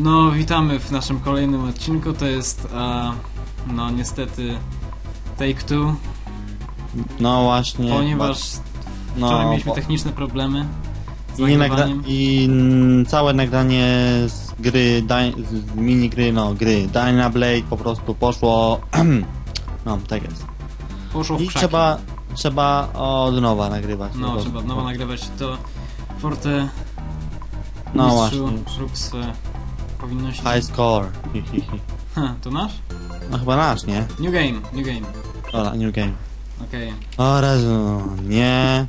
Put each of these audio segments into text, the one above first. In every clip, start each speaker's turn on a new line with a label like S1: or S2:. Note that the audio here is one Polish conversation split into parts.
S1: No, witamy w naszym kolejnym odcinku. To jest, a, no niestety, Take Two,
S2: No właśnie.
S1: ponieważ
S2: no,
S1: wczoraj mieliśmy
S2: bo-
S1: techniczne problemy z
S2: i, nagra-. I całe nagranie z gry, z minigry, no gry Dyna Blade po prostu poszło. no, tak jest.
S1: Poszło w
S2: I
S1: krzaki.
S2: trzeba, trzeba od nowa nagrywać.
S1: No, trzeba od nowa nagrywać to Forte
S2: No
S1: mistrzu,
S2: właśnie.
S1: rób swe powinności.
S2: High score. Hi, hi, hi.
S1: Ha, to nasz?
S2: No chyba nasz, nie?
S1: New game, new game.
S2: Dobra, new game.
S1: Okej.
S2: O razu, nie.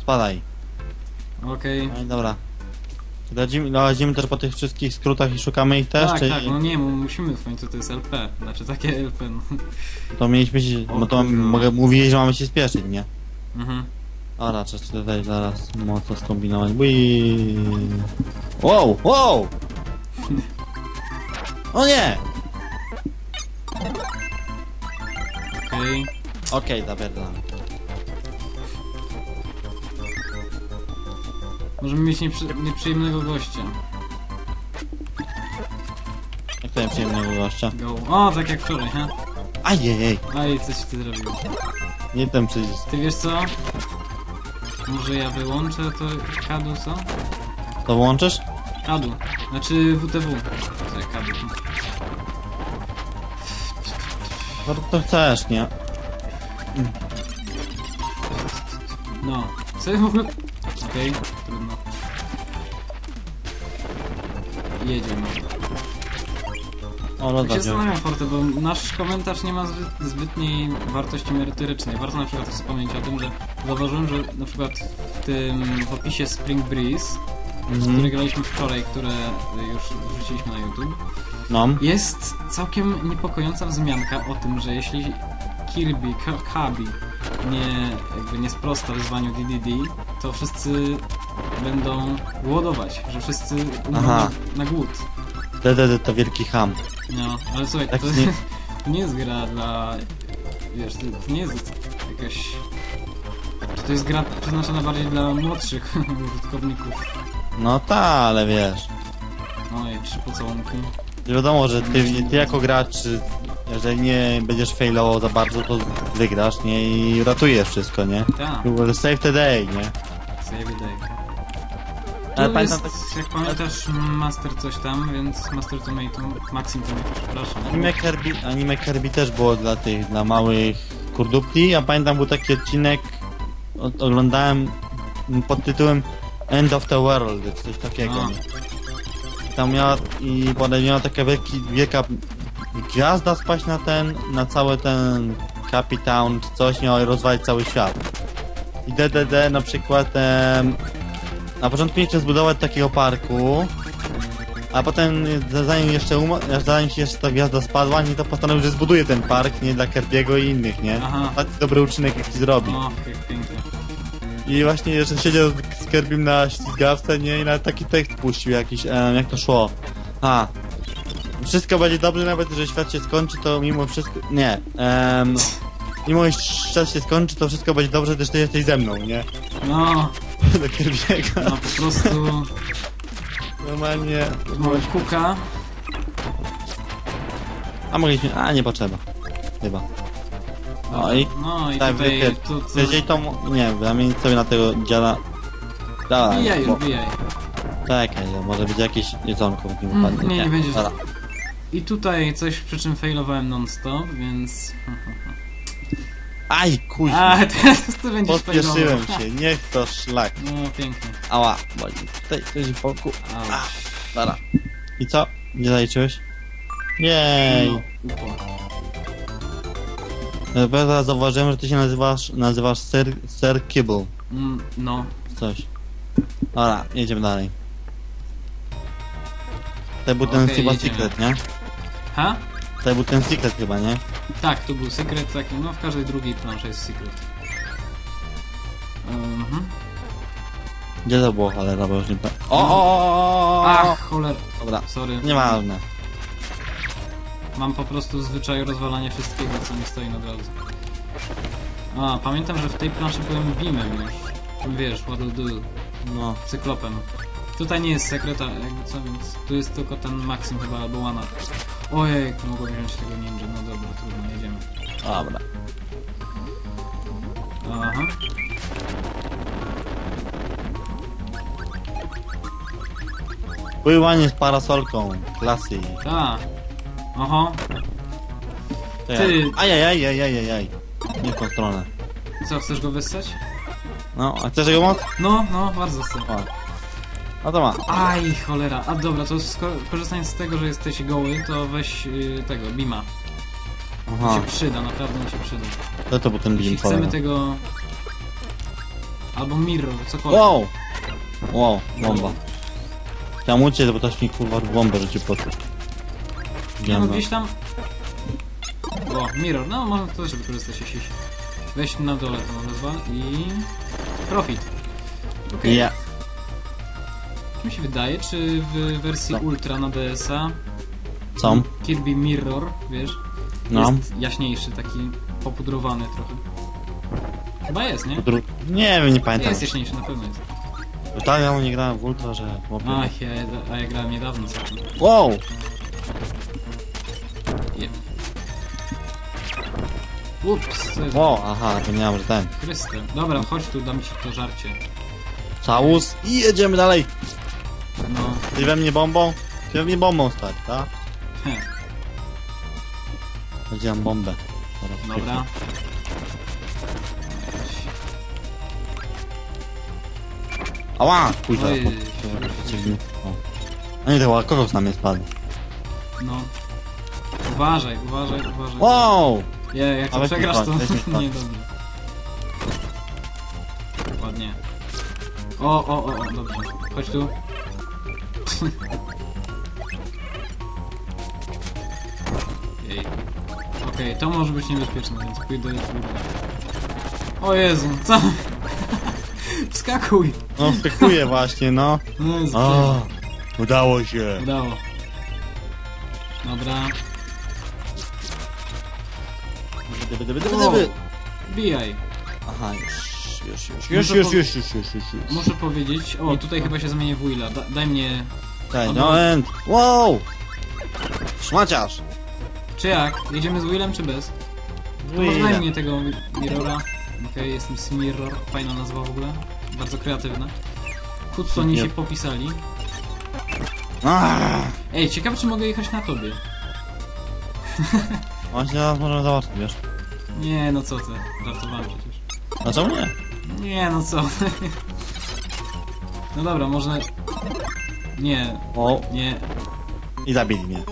S2: Spadaj.
S1: Okej.
S2: No i dobra. Radzimy, radzimy też po tych wszystkich skrótach i szukamy ich też,
S1: Tak,
S2: czy
S1: tak, no nie, mu- musimy w końcu, to jest LP. Znaczy takie LP, no.
S2: to mieliśmy się,
S1: O
S2: no to mogę mówić, że mamy się spieszyć, nie?
S1: Mhm.
S2: Dobra, trzeba tutaj zaraz mocno skombinować. Bui. Wow, wow! O nie!
S1: Okej.
S2: Okej, zapierdalam.
S1: Możemy mieć nieprzy nieprzyjemnego gościa.
S2: Jak to nieprzyjemnego gościa?
S1: Go. O, tak jak wczoraj, ha?
S2: Ajej,
S1: Aj, coś ty zrobił.
S2: nie ten przycisk.
S1: Ty wiesz co? Może ja wyłączę to kadu, co?
S2: To włączysz?
S1: Kadu. Znaczy WTW. Co, kadu.
S2: No to chcesz, nie?
S1: No. Co ja w ogóle... Okej, trudno. Jedziemy.
S2: O,
S1: Tak się
S2: rozmawiam.
S1: zastanawiam, Forte, bo nasz komentarz nie ma zbyt, zbytniej wartości merytorycznej. Warto na przykład wspomnieć o tym, że zauważyłem, że na przykład w tym w opisie Spring Breeze, który
S2: Mhm.
S1: graliśmy wczoraj, które już wrzuciliśmy na YouTube,
S2: No.
S1: jest całkiem niepokojąca wzmianka o tym, że jeśli Kirby, K- Kabi nie, jakby nie sprosta wyzwaniu DDD, to wszyscy będą głodować, że wszyscy umrą na, na głód.
S2: DDD to wielki ham.
S1: No, ale słuchaj,
S2: Tak
S1: to,
S2: nie-
S1: to nie jest gra dla... Wiesz, to nie jest jakaś... To jest gra przeznaczona bardziej dla młodszych użytkowników.
S2: No ta, ale wiesz.
S1: Oj, trzy pocałunki.
S2: Wiadomo, że ty, ty jako gracz, jeżeli nie będziesz failował za bardzo, to wygrasz, nie? I ratujesz wszystko, nie?
S1: Tak,
S2: will save the day, nie?
S1: save the day.
S2: Ale
S1: Tu
S2: pamiętam
S1: jest, jak pamiętasz, Master coś tam, więc Master Tomato, Maxim Tomato, przepraszam.
S2: Anime Kirby, anime Kirby też było dla tych, dla małych kurdupli. Ja pamiętam, był taki odcinek, oglądałem pod tytułem End of the World, coś takiego.
S1: No.
S2: I Tam miała, i potem miała taka wielki, wielka gwiazda spaść na ten, na cały ten Capitown, czy coś, miała rozwalić cały świat. I DDD na przykład em, na początku nie chciał zbudować takiego parku, a potem y, zanim jeszcze zanim się jeszcze ta gwiazda spadła, nie to postanowił, że zbuduje ten park, nie dla Kerbiego i innych, nie?
S1: Aha.
S2: Taki dobry uczynek jaki zrobi.
S1: O, pięknie.
S2: I właśnie jeszcze siedział z Kerbim na ślizgawce, nie? I nawet taki tekst puścił jakiś, em, jak to szło. A. Wszystko będzie dobrze, nawet że świat się skończy, to mimo wszystko... Nie. em, mimo że świat się skończy, to wszystko będzie dobrze, gdyż ty jesteś ze mną, nie?
S1: No,
S2: Do Kerbiego.
S1: no po prostu...
S2: Normalnie...
S1: Mamy kuka.
S2: A mogliśmy... A, nie potrzeba. Chyba. No i...
S1: No i
S2: Tak,
S1: tutaj...
S2: wypier...
S1: To, to...
S2: Jeżeli to... Nie, zamienić sobie na tego dziada... Dobra,
S1: Wbijaj,
S2: bo-
S1: wbijaj.
S2: Czekaj, może być jakieś jedzonko w nim
S1: Mm,
S2: upadnie.
S1: nie, nie będziesz.
S2: Dobra.
S1: I tutaj coś, przy czym failowałem non-stop, więc...
S2: Aj, kuźwa.
S1: A, teraz ty będziesz
S2: Pospieszyłem
S1: failował.
S2: się, niech to szlak.
S1: No, pięknie.
S2: Ała, boli. Tutaj coś w boku.
S1: Auć.
S2: Dobra. I co? Nie zaliczyłeś? Jej.
S1: No.
S2: No. Teraz zauważyłem, że ty się nazywasz, nazywasz Sir, Sir Kibble.
S1: Mm, no.
S2: Coś. Dobra, jedziemy dalej. To był ten
S1: Okej,
S2: chyba
S1: jedziemy.
S2: secret, nie?
S1: Ha?
S2: To był ten secret chyba, nie?
S1: Tak, to był secret taki, no w każdej drugiej planszy jest secret.
S2: Gdzie to było cholera, bo już nie pamiętam. O, o, o, o, o.
S1: Ach, cholera.
S2: Dobra,
S1: Sorry.
S2: nieważne.
S1: Mam po prostu zwyczaj rozwalania wszystkiego, co mi stoi na drodze. A, pamiętam, że w tej planszy byłem Beamem już. Wiesz, what do,
S2: No.
S1: cyklopem. Tutaj nie jest sekreta, jakby co, więc tu jest tylko ten Maxim chyba, albo. Ojej, mogłem wziąć tego ninja, no dobra, trudno, jedziemy.
S2: Dobra.
S1: Aha.
S2: Pływanie z parasolką. Klasy.
S1: Ta. Oho.
S2: To ja.
S1: Ty.
S2: Ajajajajajajaj. Nie w tą stronę.
S1: Co, chcesz go wyssać?
S2: No, a chcesz jego moc?
S1: No, no, bardzo chcę.
S2: O. No to ma.
S1: Aj, cholera. A dobra, to korzystając z tego, że jesteś goły, to weź y, tego, Bima. Mi
S2: Aha.
S1: się przyda, naprawdę mi się przyda.
S2: To to był ten
S1: Jeśli chcemy
S2: polega.
S1: tego... Albo Mirror, cokolwiek.
S2: Wow! Wow, bomba. Chciałem uciec, bo też mi kurwa bombę rzucił pod...
S1: Nie no, gdzieś tam... O, Mirror, no można to też wykorzystać, jeśli... Weź na dole to nazwa i... Profit. Okej.
S2: Ja.
S1: Mi się wydaje, czy w wersji
S2: Co?
S1: Ultra na DS-a
S2: Co?
S1: Kirby Mirror, wiesz,
S2: No.
S1: jest jaśniejszy, taki popudrowany trochę. Chyba jest, nie?
S2: Dru- Nie wiem, nie pamiętam.
S1: Jest jaśniejszy, na pewno jest.
S2: Tak, ja nie grałem w Ultra, że... chłopie.
S1: Ach, ja, a ja grałem niedawno.
S2: Wow!
S1: Jep. Ups, jest?
S2: Wow, aha, zapomniałem, że ten.
S1: Chryste. Dobra, chodź tu, dam ci to żarcie.
S2: Całus i jedziemy dalej.
S1: No,
S2: Ty we mnie bombą? Ty we mnie bombą stać, tak?
S1: he,
S2: Powiedziałem bombę. Teraz
S1: dobra.
S2: Ała! Kuźwa,
S1: Oj.
S2: O. A nie, to chyba kokos na mnie spadł.
S1: No. Uważaj, uważaj, uważaj.
S2: Wow!
S1: Je, jak to przegrasz, to
S2: weź mi
S1: nie dobrze. Ładnie. O, o, o, o, dobrze. Chodź tu. Jej. Okej, to może być niebezpieczne, więc pójdę do góry. O Jezu, co? Wskakuj!
S2: No, wskakuję właśnie, no.
S1: No jest
S2: O, udało się.
S1: Udało. Dobra.
S2: Dyby, dyby, dyby,
S1: Wow.
S2: dyby.
S1: Bijaj.
S2: Aha, już, już, już,
S1: Muszę
S2: już, już,
S1: po-
S2: już, już, już, już, już.
S1: Muszę powiedzieć... O, tutaj chyba się zmienię w Willa. Da, daj mnie...
S2: Daj, no end. Wow! Szmaciarz!
S1: Czy jak? Jedziemy z Willem czy bez? To może daj mnie tego Mirrora. Okej, jestem Smirror. Fajna nazwa w ogóle. Bardzo kreatywna. Hudsoni
S2: Nie.
S1: się popisali. Ej, ciekawe czy mogę jechać na tobie.
S2: Właśnie teraz możemy zobaczyć, wiesz?
S1: Nie, no co ty. Żartowałem przecież.
S2: A czemu nie?
S1: Nie, no co No dobra, może... Nie,
S2: O,
S1: nie.
S2: i zabili mnie.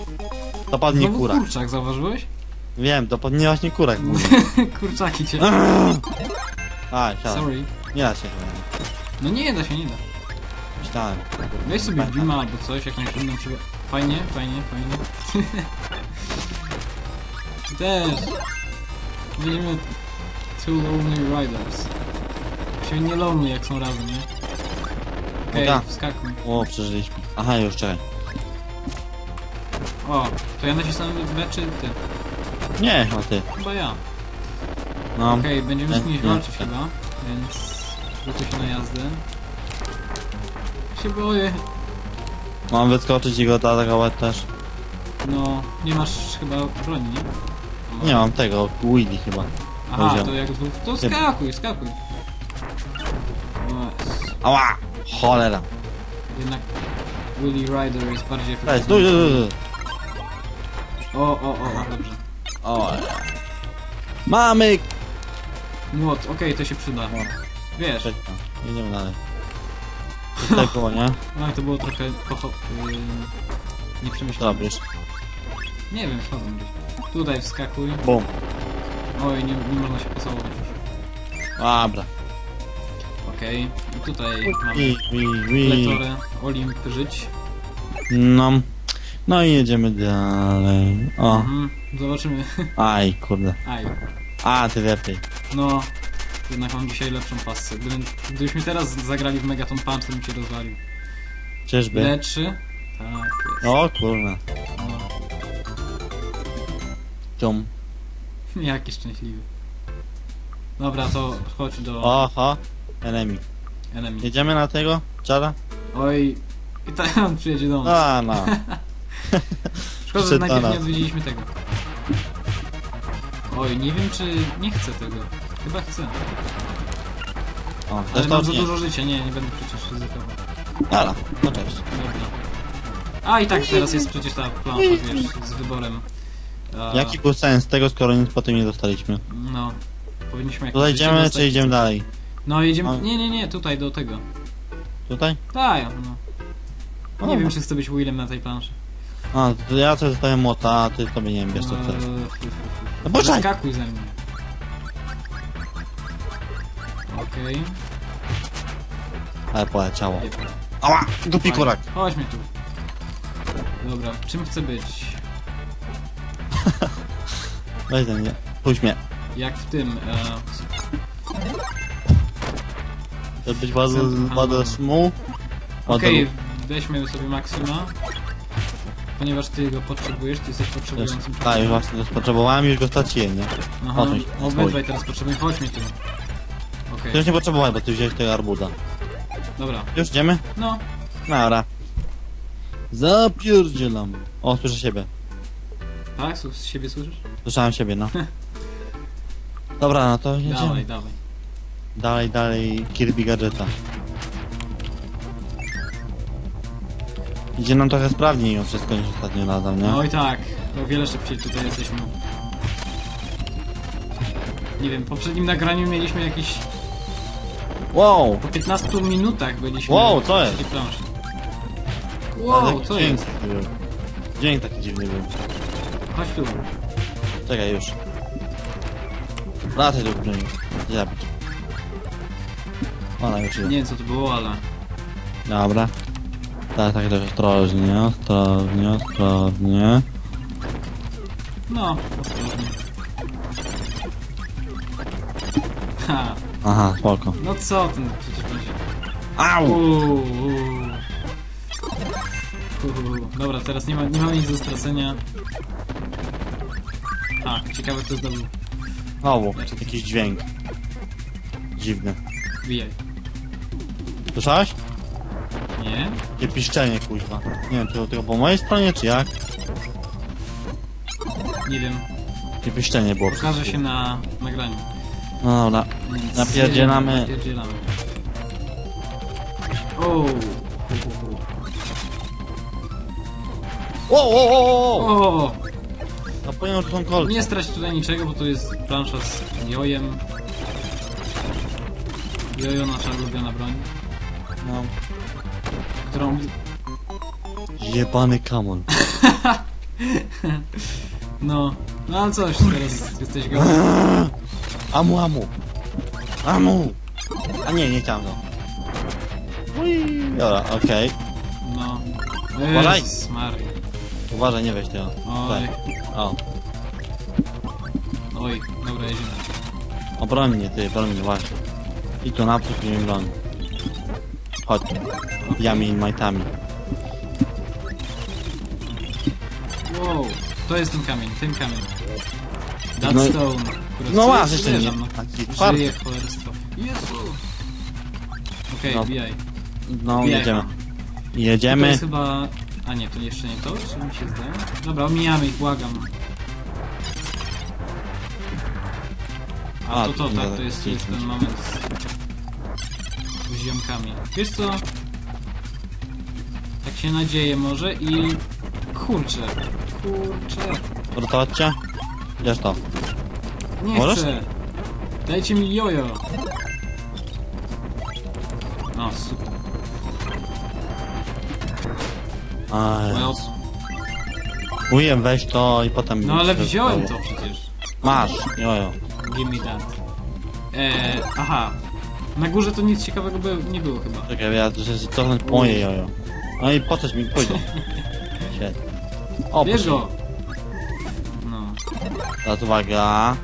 S2: To padnie
S1: Znowu
S2: kurak.
S1: kurczak, zauważyłeś?
S2: Wiem, to padnie właśnie kurak.
S1: Kurczaki cię.
S2: A, siadaj.
S1: Sorry.
S2: Nie da się chyba.
S1: No nie da się, nie da.
S2: Myślałem.
S1: Weź sobie Bima albo coś, jakąś inną przygódę. Fajnie, fajnie, fajnie. Też. Będziemy Two Lonely Riders. Się nie lonely jak są razem, nie? Okej,
S2: Dobra.
S1: wskakuj.
S2: O, przeżyliśmy. Aha, już czekaj.
S1: O, to ja nacisnąłem B czy ty?
S2: Nie, chyba ty.
S1: Chyba ja.
S2: No.
S1: Okej, będziemy z kimś
S2: Nie,
S1: walczyć
S2: nie.
S1: chyba, więc gotuj się na jazdę. Się boję.
S2: Mam wyskoczyć i go zaatakować też.
S1: No, nie masz chyba broni, nie?
S2: Nie mam tego, Willy chyba.
S1: Aha, to jak dwóch... To skakuj, skakuj. O,
S2: Ała! Cholera.
S1: jednak Willy Rider jest bardziej
S2: Ej, stój, stój, stój.
S1: O, o, o, o, dobrze.
S2: O, Mamy!
S1: Młot, okej, to się przyda. Wiesz,
S2: Czekaj, idziemy dalej. Tutaj było, nie?
S1: no to było trochę pocho... Yy, nieprzemyślane. Nie wiem, schodzę gdzieś. Tutaj wskakuj.
S2: Bum.
S1: Oj, nie, nie można się pocałować już.
S2: Dobra.
S1: Okej, i tutaj mamy
S2: I, i, i.
S1: Pletorę, Olimp, żyć.
S2: No. No i jedziemy dalej. O.
S1: Mhm, zobaczymy.
S2: Aj, kurde.
S1: Aj,
S2: A, ty lepiej.
S1: no... Jednak mam dzisiaj lepszą pasę. Gdybym, gdybyśmy teraz zagrali w Megaton Punch, to bym cię rozwalił.
S2: Czyżby?
S1: D3? Tak, jest.
S2: O, kurna.
S1: No.
S2: Cium.
S1: Jaki szczęśliwy. Dobra, to chodź do
S2: Oho. Enemy.
S1: enemy.
S2: Jedziemy na tego? Czara?
S1: Oj, I tak on przyjedzie do nas.
S2: A, no.
S1: Szkoda, że najpierw nie odwiedziliśmy tego. Oj, nie wiem czy nie chcę tego. Chyba chcę.
S2: O,
S1: Ale mam
S2: to
S1: za
S2: nie.
S1: dużo życia, nie, nie będę przecież ryzykował.
S2: Dobra, no cześć.
S1: Dobra. A i tak teraz jest przecież ta plansza, wiesz, z wyborem. A,
S2: Jaki był sens tego, skoro nic po tym nie dostaliśmy?
S1: No. Powinniśmy jakoś
S2: Tutaj idziemy, czy idziemy dalej?
S1: No jedziemy. Nie, nie, nie, tutaj do tego.
S2: Tutaj?
S1: Tak, no.
S2: O.
S1: Nie wiem czy chcę być Willem na tej planszy.
S2: A, to ja sobie zostawiam młota, a ty sobie nie wiem, wiesz co chcesz.
S1: F-
S2: No poczekaj!
S1: Skakuj ze mnie. Okej.
S2: Ale poleciało. Ała! Głupi kurak!
S1: Chodźmy tu. Dobra, czym chcę być?
S2: Weź ten, nie. Puść mnie.
S1: Jak w tym. E,
S2: Chcesz być bardzo
S1: handlowe.
S2: szmu?
S1: Okej, weźmy sobie Maksima. Ponieważ ty go potrzebujesz, ty jesteś potrzebującym
S2: Tak, już
S1: człowiekiem.
S2: właśnie go potrzebowałem i już go straciłem, nie?
S1: Aha,
S2: Odsuń się,
S1: obydwaj teraz potrzebujemy. Chodźmy tu. Okej,
S2: Ty już nie potrzebowałeś, bo ty wziąłeś tego arbuda.
S1: dobra.
S2: Już idziemy?
S1: No,
S2: Dobra. Zapierdzielam. O, słyszę siebie.
S1: tak? Z siebie słyszysz?
S2: Słyszałem siebie, no. Dobra, no to jedziemy.
S1: Dawaj, dawaj.
S2: Dalej, dalej, Kirby Gadżeta. Idzie nam trochę sprawniej mimo wszystko niż ostatnio razem, nie?
S1: Oj tak, o wiele szybciej tutaj jesteśmy. Nie wiem, w poprzednim nagraniu mieliśmy jakieś...
S2: Wow!
S1: Po 15 minutach byliśmy...
S2: Wow, co jest?
S1: tej planszy. Wow, co
S2: dźwięk
S1: jest?
S2: taki był. Dźwięk taki dziwny był.
S1: Chodź tu.
S2: Czekaj już. Wracaj do broni. Zabić. Ona już idzie.
S1: Nie wiem co to było, ale...
S2: Dobra. Tak, tak, też ostrożnie, ostrożnie, ostrożnie.
S1: No, ostrożnie. Ha,
S2: Aha, spoko.
S1: no co ten przecież będzie...
S2: Au!
S1: Uuu, uuu. Uuu. Dobra, teraz nie ma, nie ma nic do stracenia. A, ciekawe kto zdobył.
S2: Znowu, jakiś dźwięk. Dziwny.
S1: Wbijaj.
S2: Słyszałeś?
S1: Nie?
S2: Takie piszczenie, kuźwa. Nie wiem, tylko, tylko po mojej stronie, czy jak?
S1: Nie wiem.
S2: Takie piszczenie było.
S1: Pokaże się na nagraniu.
S2: No dobra. Napierdzielamy.
S1: Napierdzielamy. O.
S2: O, o, o, o!
S1: O!
S2: Zapomniałem, że to są kolce.
S1: Nie strać tutaj niczego, bo to jest plansza z jojem. Jojo, nasza ulubiona broń,
S2: No.
S1: którą...
S2: Jebany kamon.
S1: No, no ale coś, teraz jesteś go.
S2: Amu, amu. Amu! A nie, nie to. Ui. Dobra, okej.
S1: No.
S2: Uważaj.
S1: Jezus Maria.
S2: Uważaj, nie weź tego.
S1: Oj,
S2: Tak. O,
S1: oj, dobra, jedziemy.
S2: obroń mnie, ty, broń mnie, właśnie. I tu naprzód mi broń. Chodź. Yami in majtami.
S1: Wow, to jest ten kamień, ten kamień. That
S2: No- No masz jeszcze nie.
S1: no.
S2: Twardy.
S1: Żyje cholerstwo. Jezu! Okej,
S2: No.
S1: bijaj.
S2: No,
S1: Bijaj
S2: jedziemy.
S1: tam. To
S2: Jedziemy.
S1: jest chyba... A nie, to jeszcze nie to, czy mi się zdaje? Dobra, omijamy ich, błagam. A,
S2: A,
S1: to to, tak, to jest, to jest ten moment z, z ziomkami. Wiesz co? Tak się nadzieję może i... Kurczę. Kurczę.
S2: Uratować cię? Wiesz to.
S1: Nie
S2: Możesz?
S1: chcę. Dajcie mi jojo. No, super.
S2: Aj,
S1: Well,
S2: Mówiłem, weź to i potem...
S1: no ale wziąłem to przecież.
S2: Masz, jojo.
S1: Give me that. Eee, aha. Na górze to nic ciekawego by, nie było chyba.
S2: Czekaj, ja po moje jojo. No i po coś mi pójdzie. Świetnie. O,
S1: Bierz
S2: proszę.
S1: go! No.
S2: Teraz uwaga.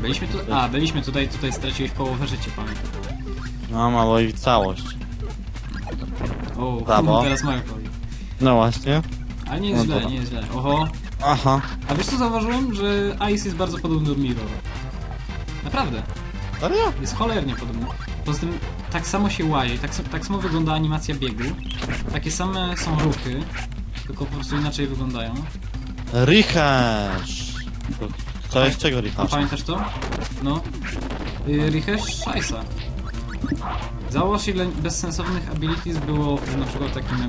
S1: Byliśmy tu... A, byliśmy tutaj, tutaj straciłeś połowę życia, pamiętam.
S2: No, mało i całość.
S1: O,
S2: Brawo.
S1: teraz moja kolej.
S2: No właśnie.
S1: Ale nie jest
S2: No
S1: źle,
S2: dobra.
S1: nie jest źle. Oho.
S2: Aha.
S1: A wiesz co zauważyłem? Że Ice jest bardzo podobny do Mirror. Naprawdę.
S2: Serio?
S1: Jest cholernie podobny. Poza tym tak samo się łazi, tak, sa- tak samo wygląda animacja biegu, takie same są ruchy, tylko po prostu inaczej wyglądają.
S2: Richasz! Co jest czego
S1: A
S2: Richasz?
S1: pamiętasz to? No. Y, Richesh Szajsa. Załóż ile bezsensownych abilities było w na przykład takim y,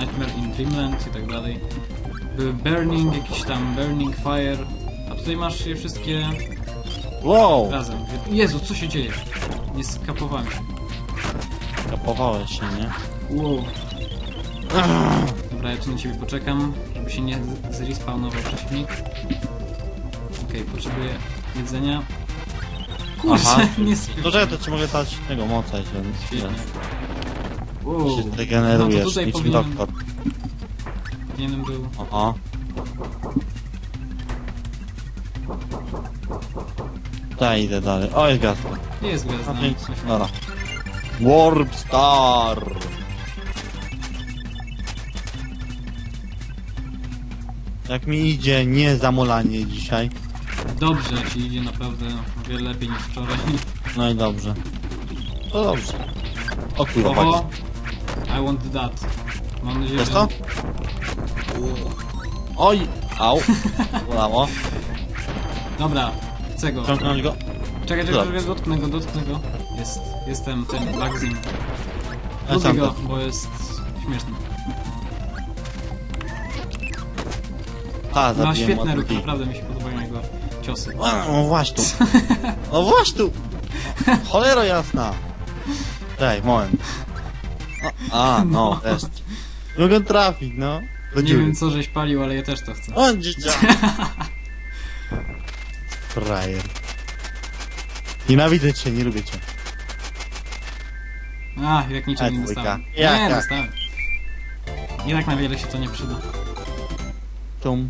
S1: Nightmare in Dreamland i tak dalej. Były Burning, jakiś tam Burning Fire, a tutaj masz je wszystkie
S2: Wow!
S1: razem. Jezu, co się dzieje? Nie skapowałem się.
S2: Kapowałeś się, nie?
S1: Wow. Dobra, ja tu na ciebie poczekam, żeby się nie zrespawnował przeciwnik. Okej, potrzebuję jedzenia. Kurczę,
S2: Aha.
S1: nie
S2: To
S1: spię-
S2: czekaj, to ci mogę dać tego moca się.
S1: Świetnie.
S2: Się
S1: Wow. No to
S2: zdegenerujesz,
S1: tutaj
S2: niczym
S1: powinienem,
S2: doktor.
S1: powinienem był...
S2: Aha. Daj, idę dalej. O, jest gwiazdka.
S1: Nie jest gwiazda.
S2: Więc, dobra. Warp Star! Jak mi idzie nie zamulanie dzisiaj.
S1: Dobrze ci idzie naprawdę o wiele lepiej niż wczoraj.
S2: No i dobrze. To dobrze. O kurwa.
S1: I want that. Mam nadzieję,
S2: Wiesz
S1: że...
S2: to? Oj! Au! Bolało.
S1: Dobra, chcę go.
S2: Ciągnąć go.
S1: Czekaj, czekaj,
S2: Dobra.
S1: czekaj, dotknę go, dotknę go. Jest, jestem tym Bugzim.
S2: Ja
S1: Lubię
S2: sam
S1: go, bo jest śmieszny.
S2: Ha,
S1: Ma
S2: zabiłem
S1: świetne ruchy, naprawdę mi się podobają jego ciosy.
S2: A, No właśnie tu. No właśnie tu. Cholero jasna. Daj, moment. O, a, no,
S1: No.
S2: Nie mogę trafić, no. Do
S1: Nie
S2: dziury.
S1: wiem co żeś palił, ale ja też to chcę.
S2: O, dzieciak. Frajer. Nienawidzę cię, nie lubię cię.
S1: A, jak niczego nie
S2: dwójka.
S1: dostałem.
S2: Jak,
S1: nie,
S2: jak?
S1: dostałem. I tak na wiele się to nie przyda.
S2: Tum,